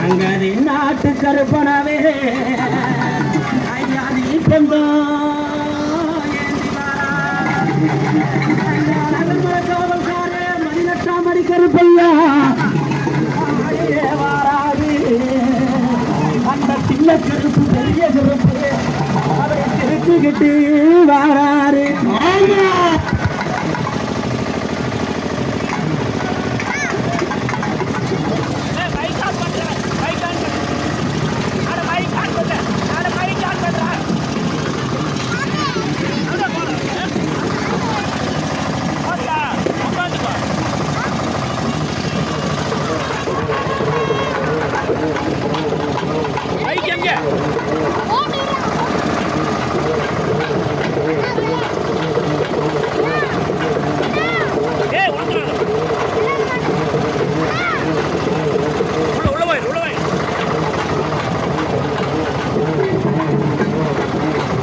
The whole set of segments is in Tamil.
அங்கதி நாட்டு கருப்பனவே ஐயா நீ பொந்தம் ஏந்தி வாரா. கருப்பையா வாராது. அந்த சின்ன கருப்பு பெரிய கருப்பு அவரை திருத்துக்கிட்டு வாராரு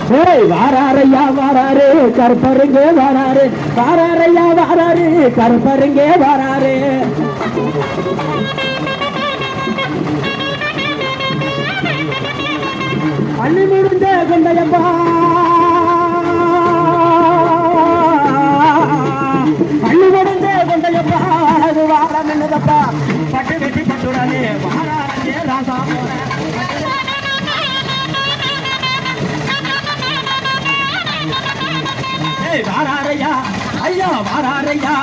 வாராரையா வாராரு கருப்பருங்க வாராரு. வாராரையா வாராரு கருப்பருங்க வாராரு. அள்ளி முடிஞ்ச கொண்டையப்பா. அள்ளி முடிஞ்ச கொண்டையப்பா. அது வாரம் என்னதப்பா? வாராரையா? ஐயா வாராரையா?